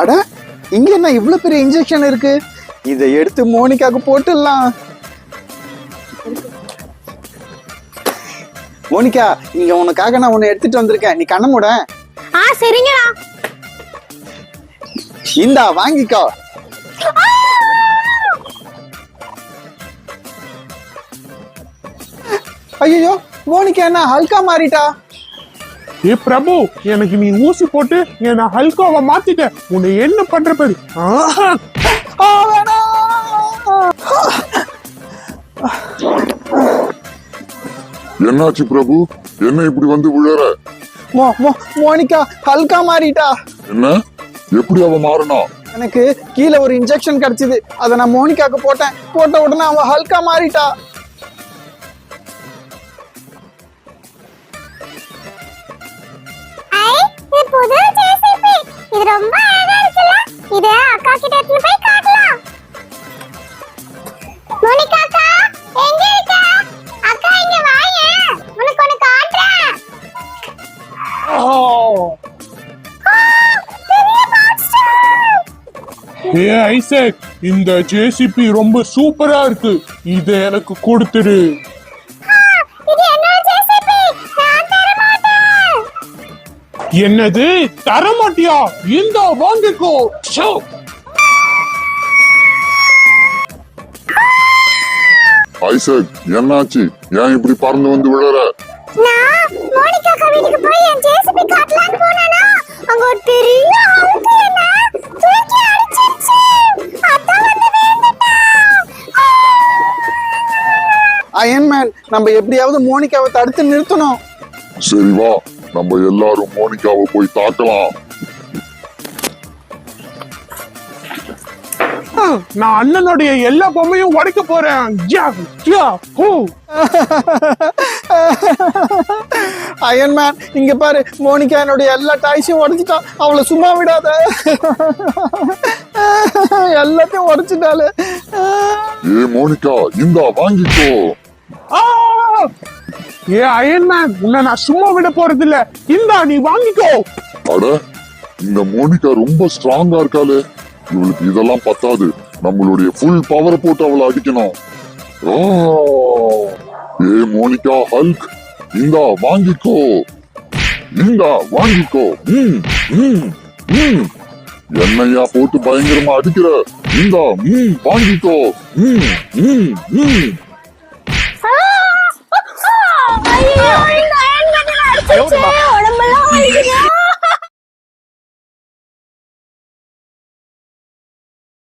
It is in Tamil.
அட இங்க என்ன இவ்வளவு பெரிய இன்ஜெக்ஷன் இருக்கு. இதை எடுத்து மோனிகாக்கு போட்டுடலாம். மோனிகா இங்க உனக்காக நான் உன்னை எடுத்துட்டு வந்திருக்கேன். நீ கண்ண மூட. ஆ சரிங்கண்ணா. இந்தா வாங்கிக்கோ. ஐயோ மோனிகா என்ன ஹல்கா மாறிட்டா? ஏ பிரபு எனக்கு நீ ஊசி போட்டு என்ன ஹல்காவை மாத்திட்ட. உன்னை என்ன பண்ற பாரு. என்னாச்சு பிரபு? என்ன இப்படி வந்து விழற? மோ மோ மோனிகா ஹல்கா மாறிட்டா. என்ன? எப்படி அவ மாறினா? எனக்கு கீழே ஒரு இன்ஜெக்ஷன் கிடைச்சது. அதை நான் மோனிகாக்கு போட்டேன். போட்ட உடனே அவ ஹல்கா மாறிட்டா. இது அக்கா கிட்ட எடுத்து போய் காட்டலாம். மோனிகா அக்கா எங்க இருக்க? அக்கா இங்க வாயேன் உனக்கு ஒன்னு காட்டுறேன். ஓ ஏ ஐசக் இந்த ஜேசிபி ரொம்ப சூப்பரா இருக்கு. இத எனக்கு கொடுத்துடு. என்னது? தரமாட்டியா? இந்த வாங்கிக்கோ! ஐசக் என்னாச்சு? ஏன் இப்படி பறந்து வந்து விழற? நான் மோனிகா அக்கா வீட்டுக்கு போய் என் ஜேசிபி காட்டலாம்னு போனேனா அங்க ஒரு பெரிய அழுக்கு என்ன? தூக்கி அடிச்சிருச்சு. அதான் வந்து விழுந்துட்டேன் அயன்மேன் நம்ம எப்படியாவது மோனிகாவை தடுத்து நிறுத்தணும். சரி வா. நம்ம எல்லாரும் மோனிகாவை போய் தாக்கலாம். நான் அண்ணனுடைய எல்லா பொம்மையும் உடைக்க போறேன். அயன்மேன் இங்க பாரு மோனிகா என்னுடைய எல்லா டாய்ஸையும் உடைச்சிட்டான் அவளை சும்மா விடாத. எல்லாத்தையும் உடைச்சிட்டாளு. ஏ மோனிகா இந்தா வாங்கிக்கோ. ஆ! ஏ அயன்மேன் உன்னை நான் சும்மா விட போறது இல்ல இந்தா நீ வாங்கிக்கோ. அட இந்த மோனிகா ரொம்ப ஸ்ட்ராங்கா இருக்காளே. இவளுக்கு இதெல்லாம் பத்தாது. நம்மளுடைய ஃபுல் பவர் போட்டு அவளை அடிக்கணும். ஆ! ஏ மோனிகா ஹல்க் இந்தா வாங்கிக்கோ. இந்தா வாங்கிக்கோ. ம் ம் ம். என்னையா போட்டு பயங்கரமா அடிக்கிற? இந்தா ம் வாங்கிக்கோ. ம் ம் ம்.